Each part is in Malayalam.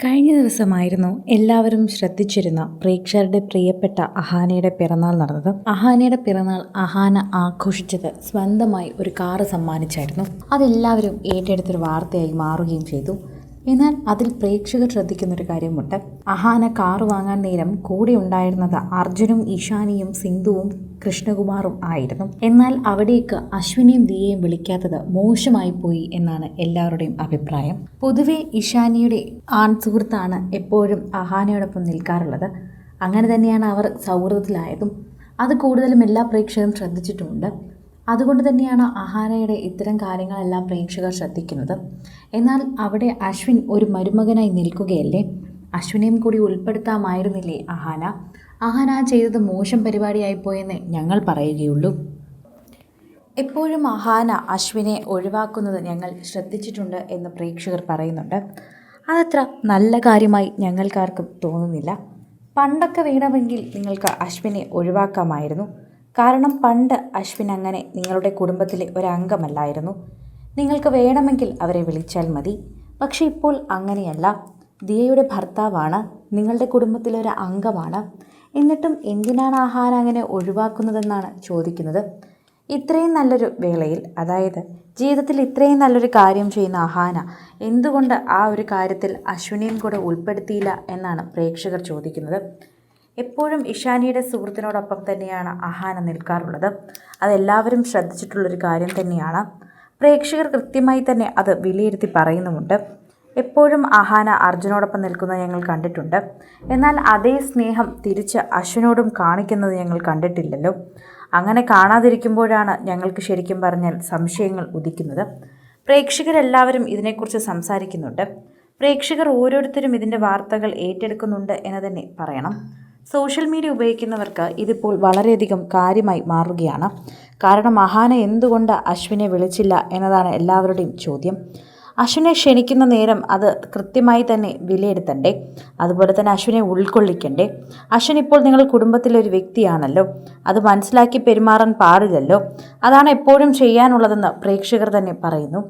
കഴിഞ്ഞ ദിവസമായിരുന്നു എല്ലാവരും ശ്രദ്ധിച്ചിരുന്ന പ്രേക്ഷകരുടെ പ്രിയപ്പെട്ട അഹാനയുടെ പിറന്നാൾ നടന്നത്. അഹാനയുടെ പിറന്നാൾ അഹാന ആഘോഷിച്ചത് സ്വന്തമായി ഒരു കാറ് സമ്മാനിച്ചായിരുന്നു. അതെല്ലാവരും ഏറ്റെടുത്തൊരു വാർത്തയായി മാറുകയും ചെയ്തു. എന്നാൽ അതിൽ പ്രേക്ഷകർ ശ്രദ്ധിക്കുന്ന ഒരു കാര്യമുണ്ട്. അഹാന കാർ വാങ്ങാൻ നേരം കൂടെ ഉണ്ടായിരുന്നത് അർജുനും ഇഷാനിയും സിന്ധുവും കൃഷ്ണകുമാറും ആയിരുന്നു. എന്നാൽ അവിടേക്ക് അശ്വിനിയും ദിയയും വിളിക്കാത്തത് മോശമായി പോയി എന്നാണ് എല്ലാവരുടെയും അഭിപ്രായം. പൊതുവെ ഇഷാനിയുടെ ആൺ സുഹൃത്താണ് എപ്പോഴും അഹാനയോടൊപ്പം നിൽക്കാറുള്ളത്. അങ്ങനെ തന്നെയാണ് അവർ സൗഹൃദത്തിലായതും. അത് കൂടുതലും എല്ലാ പ്രേക്ഷകരും ശ്രദ്ധിച്ചിട്ടുമുണ്ട്. അതുകൊണ്ട് തന്നെയാണ് അഹാനയുടെ ഇത്തരം കാര്യങ്ങളെല്ലാം പ്രേക്ഷകർ ശ്രദ്ധിക്കുന്നത്. എന്നാൽ അവിടെ അശ്വിൻ ഒരു മരുമകനായി നിൽക്കുകയല്ലേ? അശ്വിനെയും കൂടി ഉൾപ്പെടുത്താമായിരുന്നില്ലേ അഹാന? അഹാന ചെയ്തത് മോശം പരിപാടിയായിപ്പോയെന്ന് ഞങ്ങൾ പറയുകയുള്ളൂ. എപ്പോഴും അഹാന അശ്വിനെ ഒഴിവാക്കുന്നത് ഞങ്ങൾ ശ്രദ്ധിച്ചിട്ടുണ്ട് എന്ന് പ്രേക്ഷകർ പറയുന്നുണ്ട്. അതത്ര നല്ല കാര്യമായി ഞങ്ങൾക്കാർക്കും തോന്നുന്നില്ല. പണ്ടൊക്കെ വേണമെങ്കിൽ നിങ്ങൾക്ക് അശ്വിനെ ഒഴിവാക്കാമായിരുന്നു. കാരണം പണ്ട് അശ്വിൻ അങ്ങനെ നിങ്ങളുടെ കുടുംബത്തിലെ ഒരംഗമല്ലായിരുന്നു. നിങ്ങൾക്ക് വേണമെങ്കിൽ അവരെ വിളിച്ചാൽ മതി. പക്ഷേ ഇപ്പോൾ അങ്ങനെയല്ല. ദിയയുടെ ഭർത്താവാണ്. നിങ്ങളുടെ കുടുംബത്തിലെ ഒരു അംഗമാണ് എന്നിട്ടും എന്തിനാണ് ആഹാരം അങ്ങനെ ഒഴിവാക്കുന്നതെന്നാണ് ചോദിക്കുന്നത്. ഇത്രയും നല്ലൊരു വേളയിൽ അതായത് ജീവിതത്തിൽ ഇത്രയും നല്ലൊരു കാര്യം ചെയ്യുന്ന അഹാന എന്തുകൊണ്ട് ആ ഒരു കാര്യത്തിൽ അശ്വിനിയും കൂടെ ഉൾപ്പെടുത്തിയില്ല എന്നാണ് പ്രേക്ഷകർ ചോദിക്കുന്നത്. എപ്പോഴും ഇഷാനിയുടെ സുഹൃത്തിനോടൊപ്പം തന്നെയാണ് അഹാന നിൽക്കാറുള്ളത്. അതെല്ലാവരും ശ്രദ്ധിച്ചിട്ടുള്ളൊരു കാര്യം തന്നെയാണ്. പ്രേക്ഷകർ കൃത്യമായി തന്നെ അത് വിലയിരുത്തി പറയുന്നുമുണ്ട്. എപ്പോഴും അഹാന അർജുനോടൊപ്പം നിൽക്കുന്നത് ഞങ്ങൾ കണ്ടിട്ടുണ്ട്. എന്നാൽ അതേ സ്നേഹം തിരിച്ച് അശ്വിനോടും കാണിക്കുന്നത് ഞങ്ങൾ കണ്ടിട്ടില്ലല്ലോ. അങ്ങനെ കാണാതിരിക്കുമ്പോഴാണ് ഞങ്ങൾക്ക് ശരിക്കും പറഞ്ഞാൽ സംശയങ്ങൾ ഉദിക്കുന്നത്. പ്രേക്ഷകരെല്ലാവരും ഇതിനെക്കുറിച്ച് സംസാരിക്കുന്നുണ്ട്. പ്രേക്ഷകർ ഓരോരുത്തരും ഇതിന്റെ വാർത്തകൾ ഏറ്റെടുക്കുന്നുണ്ട് എന്ന് തന്നെ പറയണം. സോഷ്യൽ മീഡിയ ഉപയോഗിക്കുന്നവർക്ക് ഇതിപ്പോൾ വളരെയധികം കാര്യമായി മാറുകയാണ്. കാരണം അഹാന എന്തുകൊണ്ട് അശ്വിനെ വിളിച്ചില്ല എന്നതാണ് എല്ലാവരുടെയും ചോദ്യം. അശ്വിനെ ക്ഷണിക്കുന്ന നേരം അത് കൃത്യമായി തന്നെ വിലയിരുത്തണ്ടേ. അതുപോലെ തന്നെ അശ്വിനെ ഉൾക്കൊള്ളിക്കണ്ടേ. അശ്വിൻ ഇപ്പോൾ നിങ്ങൾ കുടുംബത്തിലൊരു വ്യക്തിയാണല്ലോ. അത് മനസ്സിലാക്കി പെരുമാറാൻ പാടില്ലല്ലോ. അതാണ് എപ്പോഴും ചെയ്യാനുള്ളതെന്ന് പ്രേക്ഷകർ തന്നെ പറയുന്നു.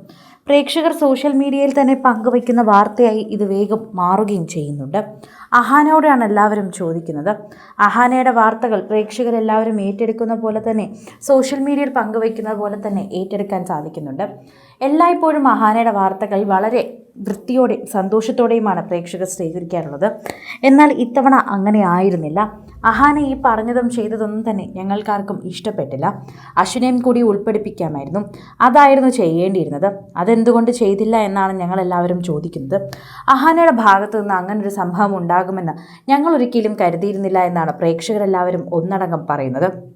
പ്രേക്ഷകർ സോഷ്യൽ മീഡിയയിൽ തന്നെ പങ്കുവയ്ക്കുന്ന വാർത്തയായി ഇത് വേഗം മാറുകയും ചെയ്യുന്നുണ്ട്. അഹാനയോടാണ് എല്ലാവരും ചോദിക്കുന്നത്. അഹാനയുടെ വാർത്തകൾ പ്രേക്ഷകരെല്ലാവരും ഏറ്റെടുക്കുന്ന പോലെ തന്നെ സോഷ്യൽ മീഡിയയിൽ പങ്കുവയ്ക്കുന്നത് പോലെ തന്നെ ഏറ്റെടുക്കാൻ സാധിക്കുന്നുണ്ട്. എല്ലായ്പ്പോഴും അഹാനയുടെ വാർത്തകൾ വളരെ വൃത്തിയോടെയും സന്തോഷത്തോടെയുമാണ് പ്രേക്ഷകർ സ്വീകരിക്കാറുള്ളത്. എന്നാൽ ഇത്തവണ അങ്ങനെ ആയിരുന്നില്ല. അഹാന ഈ പറഞ്ഞതും ചെയ്തതൊന്നും തന്നെ ഞങ്ങൾക്കാർക്കും ഇഷ്ടപ്പെട്ടില്ല. അശ്വിനെയും കൂടി ഉൾപ്പെടുപ്പിക്കാമായിരുന്നു. അതായിരുന്നു ചെയ്യേണ്ടിയിരുന്നത്. അതെന്തുകൊണ്ട് ചെയ്തില്ല എന്നാണ് ഞങ്ങളെല്ലാവരും ചോദിക്കുന്നത്. അഹാനയുടെ ഭാഗത്തു നിന്ന് അങ്ങനൊരു സംഭവം ഉണ്ടാകുമെന്ന് ഞങ്ങൾ ഒരിക്കലും കരുതിയിരുന്നില്ല എന്നാണ് പ്രേക്ഷകരെല്ലാവരും ഒന്നടങ്കം പറയുന്നത്.